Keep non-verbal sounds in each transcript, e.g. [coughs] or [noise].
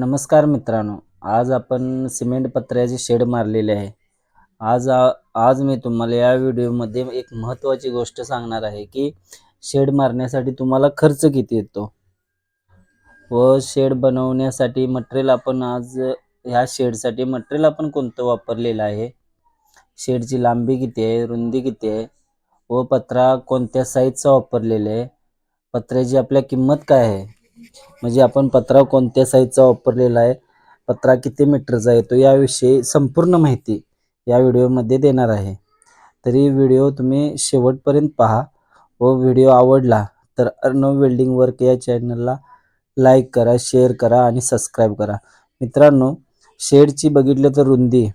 नमस्कार मित्रांनो आज आपण सिमेंट पत्र्याचे शेड मारलेले आहे. आज आ- आज मी तुम्हाला या व्हिडिओमध्ये एक महत्त्वाची गोष्ट सांगणार आहे की शेड मारण्यासाठी तुम्हाला खर्च किती येतो? व शेड बनवण्यासाठी मटेरियल आपण आज ह्या शेडसाठी मटेरियल आपण कोणतं वापरलेलं आहे? शेडची लांबी किती आहे? रुंदी किती आहे? व पत्रा कोणत्या साईजचा वापरलेला आहे? पत्र्याची आपल्या किंमत काय आहे? म्हणजे आपण पत्रा कोणत्या साईजचा वापरलेला आहे पत्रा किती मीटरचा येतो याविषयी संपूर्ण माहिती या व्हिडिओमध्ये देणार आहे. तरी व्हिडिओ तुम्ही शेवटपर्यंत पहा व व्हिडिओ आवडला तर अर्णव वेल्डिंग वर्क या चॅनलला लाईक करा शेअर करा आणि सबस्क्राईब करा. मित्रांनो शेडची बघितलं तर रुंदी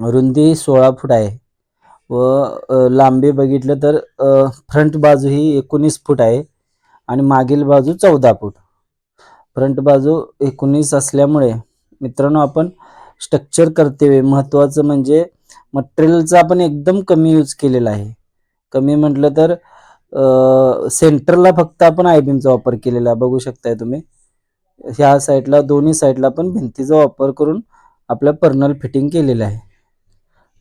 रुंदी सोळा फूट आहे व लांबी बघितलं तर फ्रंट बाजू ही एकोणीस फूट आहे. आणि मागील बाजू चौदा फूट. फ्रंट बाजू एकोणीस असल्यामुळे मित्रांनो आपण स्ट्रक्चर कर्तव्य महत्त्वाचं म्हणजे मटेरियलचा आपण एकदम कमी यूज केलेला आहे. कमी म्हटलं तर सेंटरला फक्त आपण आयबीमचा वापर केलेला आहे. बघू शकताय तुम्ही. ह्या साईडला दोन्ही साईडला पण भिंतीचा वापर करून आपल्या पर्नल फिटिंग केलेलं आहे.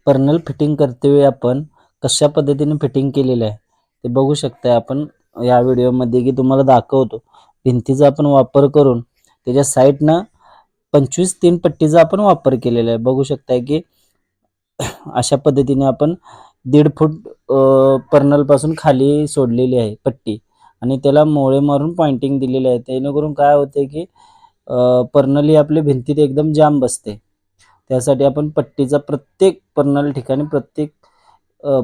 पर्नल फिटिंग करते आपण कशा पद्धतीने फिटिंग केलेलं आहे ते बघू शकताय आपण. या व्हिडिओमध्ये की तुम्हाला दाखवतो. भिंतीचा आपण वापर करून त्याच्या साईडनं पंचवीस तीन पट्टीचा आपण वापर केलेला आहे. बघू शकताय की अशा पद्धतीने आपण दीड फूट पर्नलपासून खाली सोडलेली आहे पट्टी. आणि त्याला मोळे मारून पॉइंटिंग दिलेली आहे. जेणेकरून काय होते की पर्नल ही आपली भिंतीत एकदम जाम बसते. त्यासाठी आपण पट्टीचा प्रत्येक पर्नल ठिकाणी प्रत्येक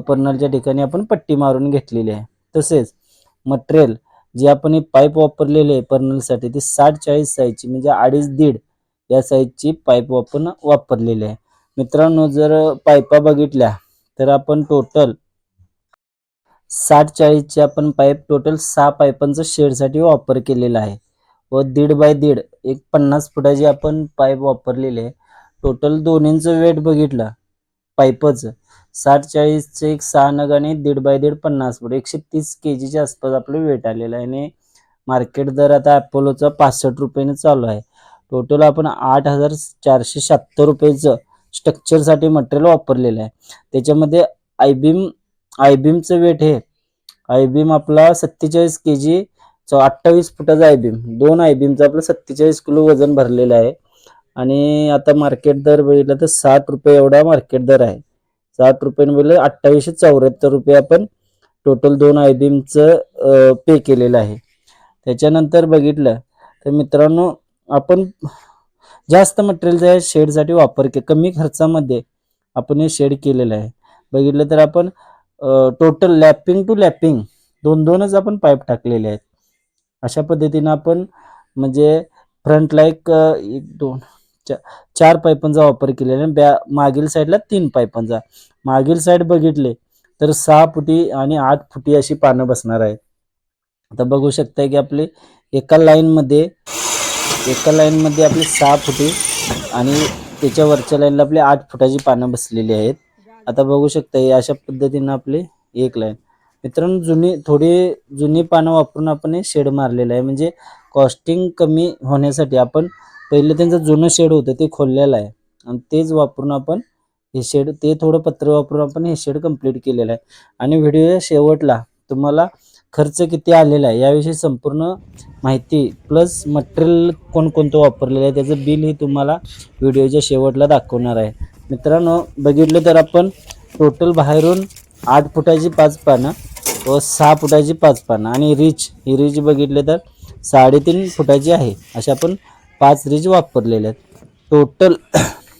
पर्नलच्या ठिकाणी आपण पट्टी मारून घेतलेली आहे. तसेच मटेरियल जे आपण हे पाईप वापरलेले आहे पर्नलसाठी ती साठ चाळीस साईजची म्हणजे अडीच दीड या साईजची पाईप आपण वापरलेली आहे. मित्रांनो जर पाईपा बघितल्या तर आपण टोटल साठ चाळीसची आपण पाईप टोटल सहा पाईपांचा शेडसाठी वापर केलेला आहे. व दीड बाय दीड एक पन्नास फुटाची आपण पाईप वापरलेली आहे. टोटल दोन्हींचं वेट बघितलं पाईपचं साठ चाळीसचे एक सहा नग आणि दीड बाय दीड पन्नास फूट. एकशे तीस के जीच्या आसपास आपलं वेट आलेलं आहे आणि मार्केट दर आता ॲपोलोचा पासष्ट रुपयाने चालू आहे. टोटल आपण आठ हजार चारशे शहात्तर रुपयेचं स्ट्रक्चरसाठी मटेरियल वापरलेलं आहे. त्याच्यामध्ये आयबीम आयबीमचं वेट हे आयबीम आपला सत्तेचाळीस के जी अठ्ठावीस फुटाचा आयबीम दोन आयबीमचं आपलं सत्तेचाळीस किलो वजन भरलेलं आहे. आणि आता मार्केट दर बघितलं तर साठ रुपये एवढा मार्केट दर आहे. साठ रुपये म्हणजे अठ्ठावीसशे चौऱ्याहत्तर रुपये आपण टोटल दोन आय बीमचं पे केलेलं आहे. त्याच्यानंतर बघितलं तर मित्रांनो आपण जास्त मटेरियलचा या शेडसाठी वापर के कमी खर्चामध्ये आपण हे शेड केलेलं आहे. बघितलं तर आपण टोटल लॅपिंग टू लॅपिंग दोन दोनच आपण पाईप टाकलेले आहेत. अशा पद्धतीनं आपण म्हणजे फ्रंटला एक दोन चा चार पायपांचा वापर केलेला आहे बॅ मागील साईडला तीन पायपांचा मागील साईड बघितले तर सहा फुटी आणि आठ फुटी अशी पानं बसणार आहेत. आता बघू शकताय की आपले एका लाईनमध्ये एका लाईनमध्ये आपली सहा फुटी आणि त्याच्या वरच्या लाईनला आपली आठ फुटाची पानं बसलेली आहेत. आता बघू शकता हे अशा पद्धतीनं आपली एक लाईन मित्रांनो जुनी थोडी जुनी पानं वापरून आपण हे शेड मारलेलं आहे. म्हणजे कॉस्टिंग कमी होण्यासाठी आपण पहिलं त्यांचं जुनं शेड होतं ते खोललेलं आहे. आणि तेच वापरून आपण हे शेड ते थोडं पत्र वापरून आपण हे शेड कंप्लीट केलेलं आहे. आणि व्हिडिओ शेवटला तुम्हाला खर्च किती आलेला आहे याविषयी संपूर्ण माहिती प्लस मटेरियल कोणकोणतं वापरलेलं आहे त्याचं बिल हे तुम्हाला व्हिडिओच्या शेवटला दाखवणार आहे. मित्रांनो बघितलं तर आपण टोटल बाहेरून आठ फुटाची पाच पानं व सहा फुटाची पाच पानं. आणि रिच ही रिच बघितलं तर साडेतीन फुटाची आहे. अशा आपण पाच रिज वापरलेले आहेत. टोटल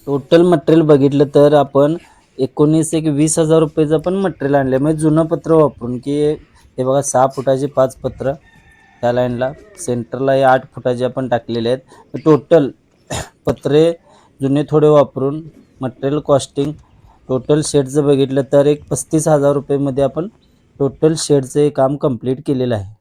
टोटल मटेरियल बघितलं तर आपण एकोणीस एक वीस हजार रुपयेचं पण मटेरियल आणलं आहे म्हणजे जुनं पत्र वापरून की हे बघा सहा फुटाचे पाच पत्र त्या लाईनला सेंटरला हे आठ फुटाचे आपण टाकलेले आहेत. टोटल [coughs] पत्रे जुने थोडे वापरून मटेरियल कॉस्टिंग टोटल शेडचं बघितलं तर एक पस्तीस हजार रुपयेमध्ये आपण टोटल शेडचं हे काम कंप्लीट केलेलं आहे.